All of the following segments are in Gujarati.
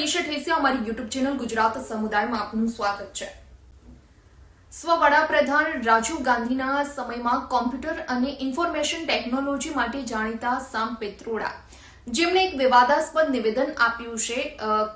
મનીષા ઠેસિયા અમારી યુટ્યુબ ચેનલ ગુજરાત સમુદાયમાં આપનું સ્વાગત છે. સ્વ વડાપ્રધાન રાજીવ ગાંધીના સમયમાં કોમ્પ્યુટર અને ઇન્ફોર્મેશન ટેકનોલોજી માટે જાણીતા સામ પિત્રોડા. જેમણે એક વિવાદાસ્પદ નિવેદન આપ્યું છે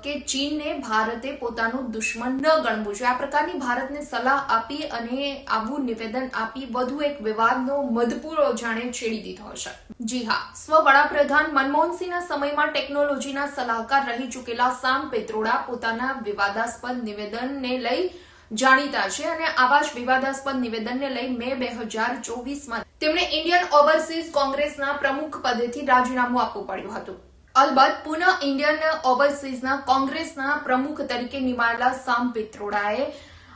કે ચીનને ભારતે પોતાનું દુશ્મન ન ગણવું જોઈએ. આ પ્રકારની ભારતને સલાહ આપી અને આવું નિવેદન આપી વધુ એક વિવાદનો મધપૂરો જાણે છેડી દીધો છે જી હા. સ્વ વડાપ્રધાન મનમોહનસિંહના સમયમાં ટેકનોલોજીના સલાહકાર રહી ચૂકેલા સામ પેત્રોડા પોતાના વિવાદાસ્પદ નિવેદનને લઈ જાણીતા છે અને આવા જ વિવાદાસ્પદ નિવેદનને લઈ મે બે હજાર ચોવીસમાં તેમણે ઇન્ડિયન ઓવરસીઝ કોંગ્રેસના પ્રમુખ પદેથી રાજીનામું આપવું પડ્યું હતું. અલબત્ત પુનઃ ઇન્ડિયન ઓવરસીઝના કોંગ્રેસના પ્રમુખ તરીકે નિમાયેલા સામ પિત્રોડાએ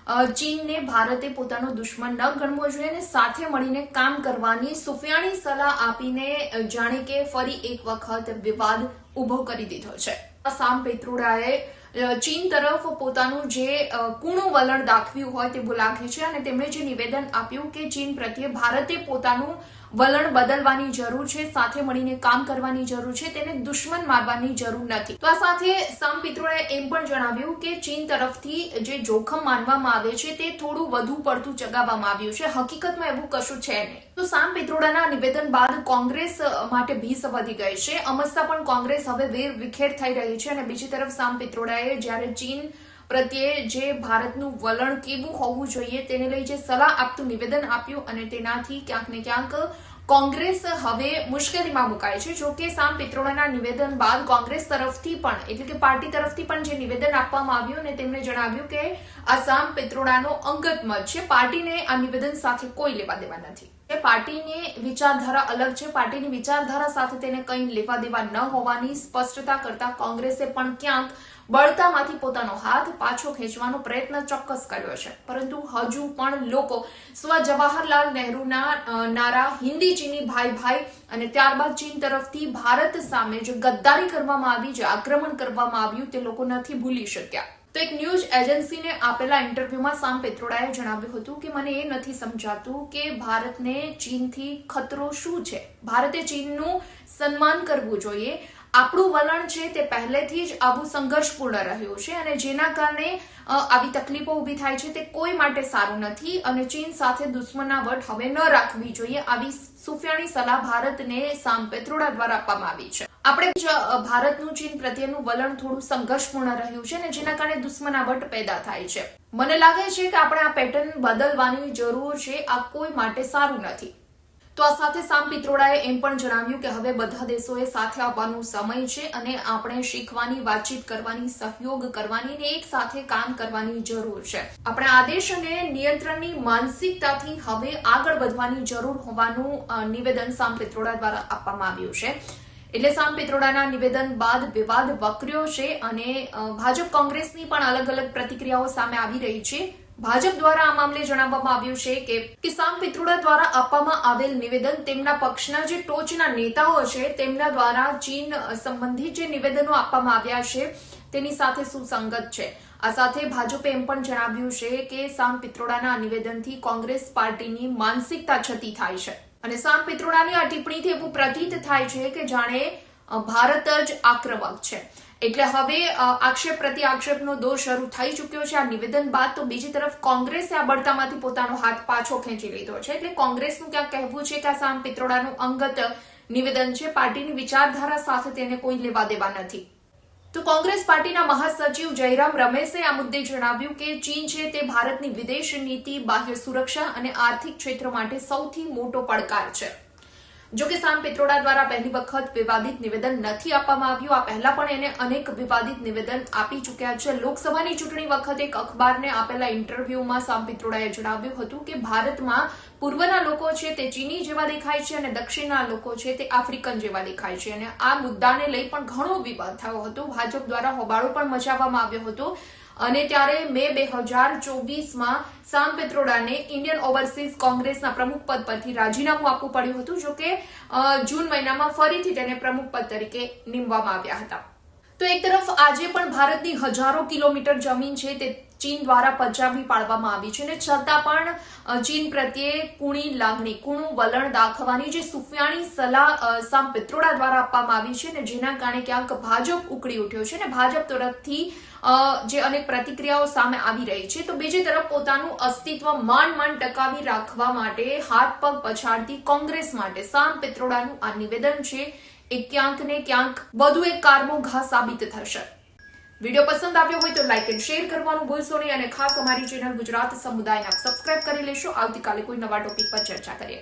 ચીનને ભારતે પોતાનો દુશ્મન ન ગણવો જોઈએ અને સાથે મળીને કામ કરવાની સુફિયાણી સલાહ આપીને જાણે કે ફરી એક વખત વિવાદ ઊભો કરી દીધો છે. સામ પેત્રોડાએ ચીન તરફ પોતાનું જે કુણું વલણ દાખવ્યું હોય તેવું લાગે છે અને તેમણે જે નિવેદન આપ્યું કે ચીન પ્રત્યે ભારતે પોતાનું વલણ બદલવાની જરૂર છે, સાથે મળીને કામ કરવાની જરૂર છે, તેને દુશ્મન મારવાની જરૂર નથી. તો આ સાથે સમ પિત્રોએ એમ પણ જણાવ્યું કે ચીન તરફથી જે જોખમ માનવામાં આવે છે, તે થોડું વધુ પડતું ચગાવવામાં આવ્યું છે. હકીકતમાં એવું કશું છે નહીં. તો સામ પિત્રોડાના નિવેદન બાદ કોંગ્રેસ માટે ભીસ વધી ગઈ છે. અમસ્તા પણ કોંગ્રેસ હવે વેર વિખેર થઈ રહી છે અને બીજી તરફ સામ પિત્રોડાએ જ્યારે ચીન પ્રત્યે જે ભારતનું વલણ કેવું હોવું જોઈએ તેને લઈ જે સલાહ આપતું નિવેદન આપ્યું અને તેનાથી ક્યાંક ને ક્યાંક કોંગ્રેસ હવે મુશ્કેલીમાં મુકાય છે. જો કે સામ પિત્રોડાના નિવેદન બાદ કોંગ્રેસ તરફથી પણ, એટલે કે પાર્ટી તરફથી પણ જે નિવેદન આપવામાં આવ્યું અને તેમણે જણાવ્યું કે આ સામ પિત્રોડાનો અંગત મત છે. પાર્ટીને આ નિવેદન સાથે કોઈ લેવા દેવા નથી. પાર્ટીની વિચારધારા અલગ છે. પાર્ટીની વિચારધારા સાથે તેને કંઈ લેવા દેવા ન હોવાની સ્પષ્ટતા કરતા કોંગ્રેસે પણ ક્યાંક બળતામાંથી પોતાનો હાથ પાછો ખેંચવાનો પ્રયત્ન ચોક્કસ કર્યો છે. પરંતુ હજુ પણ લોકો સ્વ જવાહરલાલ નહેરુના નારા હિન્દી ચીની ભાઈ ભાઈ અને ત્યારબાદ ચીન તરફથી ભારત સામે જે ગદ્દારી કરવામાં આવી, જે આક્રમણ કરવામાં આવ્યું તે લોકો નથી ભૂલી શક્યા. તો એક ન્યૂઝ એજન્સીને આપેલા ઇન્ટરવ્યુમાં સામ પેત્રોડાએ જણાવ્યું હતું કે મને એ નથી સમજાતું કે ભારતને ચીનથી ખતરો શું છે. ભારતે ચીનનું સન્માન કરવું જોઈએ. આપણું વલણ છે તે પહેલેથી જ આવું સંઘર્ષપૂર્ણ રહ્યું છે અને જેના કારણે આવી તકલીફો ઊભી થાય છે તે કોઈ માટે સારું નથી અને ચીન સાથે દુશ્મના વટ હવે ન રાખવી જોઈએ, આવી સુફિયાણી સલાહ ભારતને સામ પેત્રોડા દ્વારા આપવામાં આવી છે. આપણે ભારતનું ચીન પ્રત્યેનું વલણ થોડું સંઘર્ષપૂર્ણ રહ્યું છે અને જેના કારણે દુશ્મનાવટ પેદા થાય છે. મને લાગે છે કે આપણે આ પેટર્ન બદલવાની જરૂર છે, આ કોઈ માટે સારું નથી. તો આ સાથે સામ પિત્રોડાએ એમ પણ જણાવ્યું કે હવે બધા દેશોએ સાથે આવવાનો સમય છે અને આપણે શીખવાની, વાતચીત કરવાની, સહયોગ કરવાની અને એક સાથે કામ કરવાની જરૂર છે. આપણે આદેશ અને નિયંત્રણની માનસિકતાથી હવે આગળ વધવાની જરૂર હોવાનું નિવેદન સામ પિત્રોડા દ્વારા આપવામાં આવ્યું છે. એટલે સામ પિત્રોડાના નિવેદન બાદ વિવાદ વકર્યો છે અને ભાજપ કોંગ્રેસની પણ અલગ અલગ પ્રતિક્રિયાઓ સામે આવી રહી છે. ભાજપ દ્વારા આ મામલે જણાવવામાં આવ્યું છે કે કે સામ પિત્રોડા દ્વારા આપવામાં આવેલ નિવેદન તેમના પક્ષના જે ટોચના નેતાઓ છે, તેમના દ્વારા ચીન સંબંધિત જે નિવેદનો આપવામાં આવ્યા છે, તેની સાથે સુસંગત છે. આ સાથે ભાજપે એમ પણ જણાવ્યું છે કે, સામ પિત્રોડાના નિવેદનથી કોંગ્રેસ પાર્ટીની માનસિકતા છતી થાય છે. અને સામ પિત્રોડાની આ ટિપ્પણીથી એવું પ્રતીત થાય છે કે જાણે ભારત જ આક્રમક છે. એટલે હવે આક્ષેપ પ્રતિ આક્ષેપનો દોર શરૂ થઈ ચૂક્યો છે. આ નિવેદન બાદ તો બીજી તરફ કોંગ્રેસે આ બળતામાંથી પોતાનો હાથ પાછો ખેંચી લીધો છે. એટલે કોંગ્રેસનું ક્યાંક કહેવું છે કે આ સામ પિત્રોડાનું અંગત નિવેદન છે. પાર્ટીની વિચારધારા સાથે તેને કોઈ લેવા દેવા નથી. તો કોંગ્રેસ પાર્ટીના મહાસચિવ જયરામ રમેશે આ મુદ્દે જણાવ્યું કે ચીન છે તે ભારતની વિદેશ નીતિ, બાહ્ય સુરક્ષા અને આર્થિક ક્ષેત્ર માટે સૌથી મોટો પડકાર છે. જો કે સામ પિત્રોડા દ્વારા પહેલી વખત વિવાદિત નિવેદન નથી આપવામાં આવ્યું. આ પહેલા પણ એને અનેક વિવાદિત નિવેદન આપી ચૂક્યા છે. લોકસભાની ચૂંટણી વખતે એક અખબારને આપેલા ઇન્ટરવ્યુમાં સામ પિત્રોડાએ જણાવ્યું હતું કે ભારતમાં પૂર્વના લોકો છે તે ચીની જેવા દેખાય છે અને દક્ષિણના લોકો છે તે આફ્રિકન જેવા દેખાય છે. અને આ મુદ્દાને લઈ પણ ઘણો વિવાદ થયો હતો. ભાજપ દ્વારા હોબાળો પણ મચાવવામાં આવ્યો હતો. અને ત્યારે મે બે હજાર ચોવીસમાં સામ પિત્રોડાને ઇન્ડિયન ઓવરસીઝ કોંગ્રેસના પ્રમુખ પદ પરથી રાજીનામું આપવું પડ્યું હતું જો કે જૂન મહિનામાં ફરીથી તેને પ્રમુખ પદ તરીકે નીમવામાં આવ્યા હતા. તો એક તરફ આજે પણ ભારતની હજારો કિલોમીટર જમીન છે તે ચીન દ્વારા પચાવી પાડવામાં આવી છે અને છતાં પણ ચીન પ્રત્યે કુણી લાગણી, કુણું વલણ દાખવવાની જે સુફિયાણી સલાહ સામ પિત્રોડા દ્વારા આપવામાં આવી છે અને જેના કારણે ક્યાંક ભાજપ ઉકળી ઉઠ્યો છે અને ભાજપ તરફથી જે અનેક પ્રતિક્રિયાઓ સામે આવી રહી છે. તો બીજી તરફ પોતાનું અસ્તિત્વ માંડ માંડ ટકાવી રાખવા માટે હાથ પગ પછાડતી કોંગ્રેસ માટે સામ પિત્રોડાનું આ નિવેદન છે. એ ક્યાંક ને ક્યાંક બધું એક કારમો ઘા સાબિત થશે. વીડિયો પસંદ આવ્યો હોય તો લાઈક એન્ડ શેર કરવાનું ભૂલશો નહીં અને ખાસ અમારી ચેનલ ગુજરાત સમુદાયને સબસ્ક્રાઇબ કરી લેશો. આવતીકાલે કોઈ નવા ટોપિક પર ચર્ચા કરીએ.